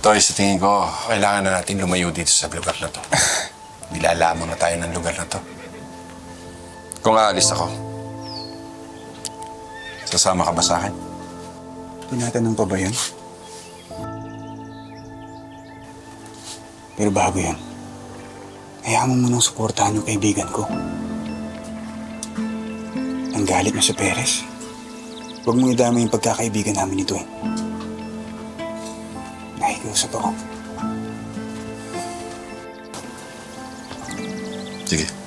Toy, sa tingin ko, kailangan na natin lumayo dito sa lugar na to. Nilalamang na tayo ng lugar na to. Kung aalis ako, sasama ka ba sa akin? Tinatanong pa ba yun? Pero bago yun, hayaan mo munang suportahan yung kaibigan ko. Ang galit na sa Perez. Huwag mong idama yung pagkakaibigan namin nito eh. Nakikiusap ako. Sige.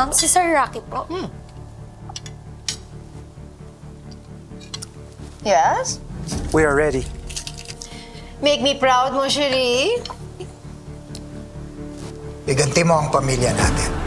Ma'am, si Sir Rocky po. Yes? We are ready. Make me proud mo, Cherie. Iganti mo ang pamilya natin.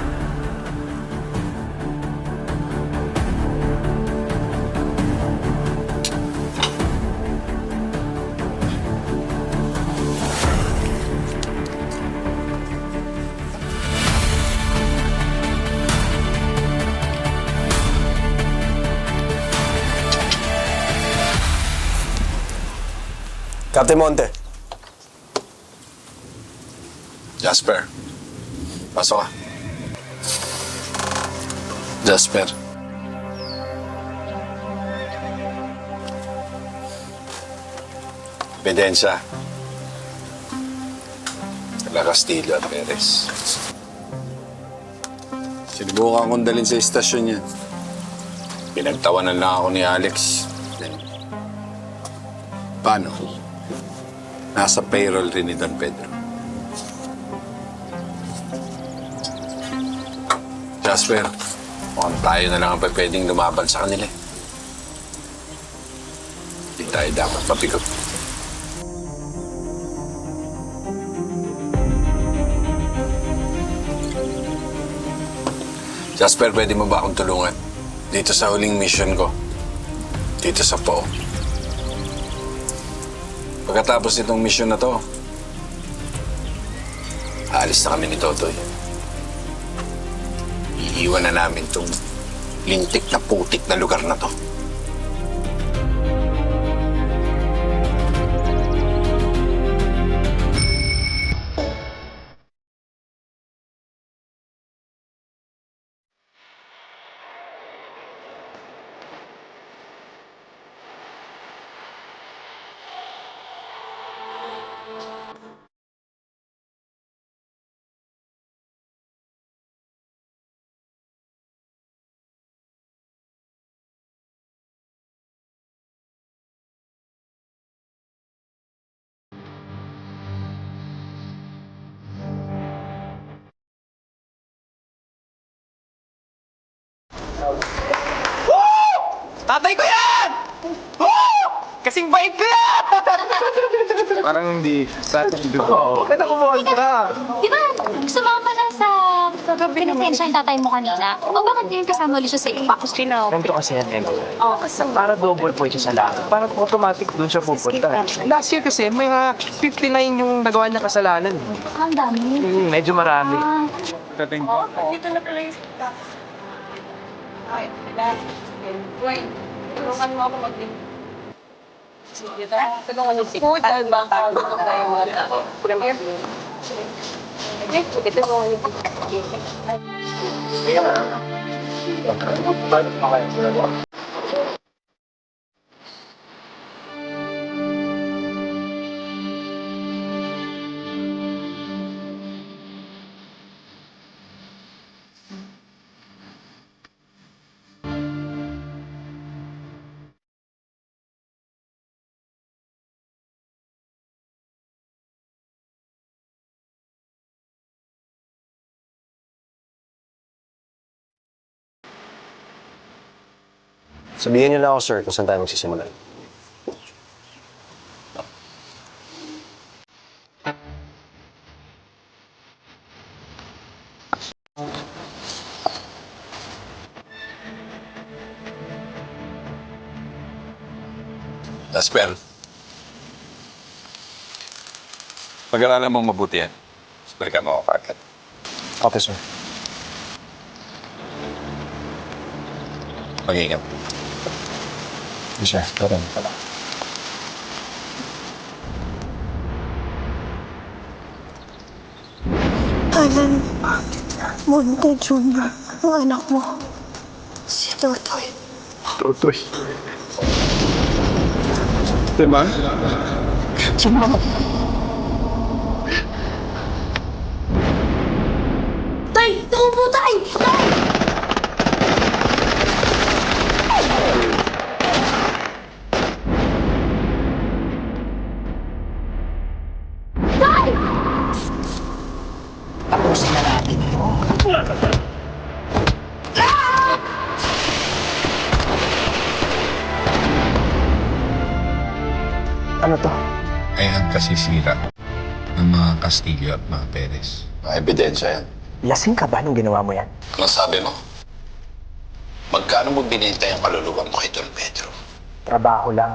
Captain Monte. Jasper, pasok ka. Jasper. Ebidensya. Kala Castillo at Perez. Sinubukan kong dalhin sa istasyon yan. Pinagtawanan lang ako ni Alex. Paano? Nasa payroll rin ni Don Pedro. Jasper, mukhang tayo na lang ang pwedeng lumaban sa kanila. eh. Hindi tayo dapat mapikot. Jasper, pwede mo ba akong tulungan? Dito sa huling mission ko. Dito sa PO. Pagkatapos nitong mission na to, aalis na kami ni Totoy. Iiwan na namin tong lintik na putik na lugar na to. Tatay ko yan! Oh! Kasing bait ko yan! Parang hindi. Oo. Bakit ako mo ka? Di ba, sumama na sa pinatensya yung tatay mo kanina? O bakit ngayon kasama ulit siya sa ipakos kinaw? Ganito kasi yan, Emma. Oh, kasi para double point siya sa lahat. Parang automatic doon siya pupunta. Last year kasi, may mga 59 yung nagawa niya kasalanan. Ang dami. Hmm, medyo marami. Ah, Dito na pala yung... Ay, Wait, tulungan mo ako mag Sige, tulungan niyo si Putan ba? Tulungan tayo mga Sige, tulungan niyo Sabihin niyo lang ako, sir, kung saan tayo magsisimulan. That's. Pag-aralan mo mabuti yan. Balikan mo ako kagad. Okay, sir. Mag-ingat. Yes, sir. Tara. Alan Monte Jr., ang anak mo. Si Totoy. Tutoy. Diba? Tay! Naku po, tay! Tay! Ano to? Ay ang kasisira ng mga Castillo at mga Perez. Ebidensya yan. Lasing ka ba nung ginawa mo yan? Ano sabi mo? Magkano mo binenta yung kaluluwa mo kay Don Pedro? Trabaho lang.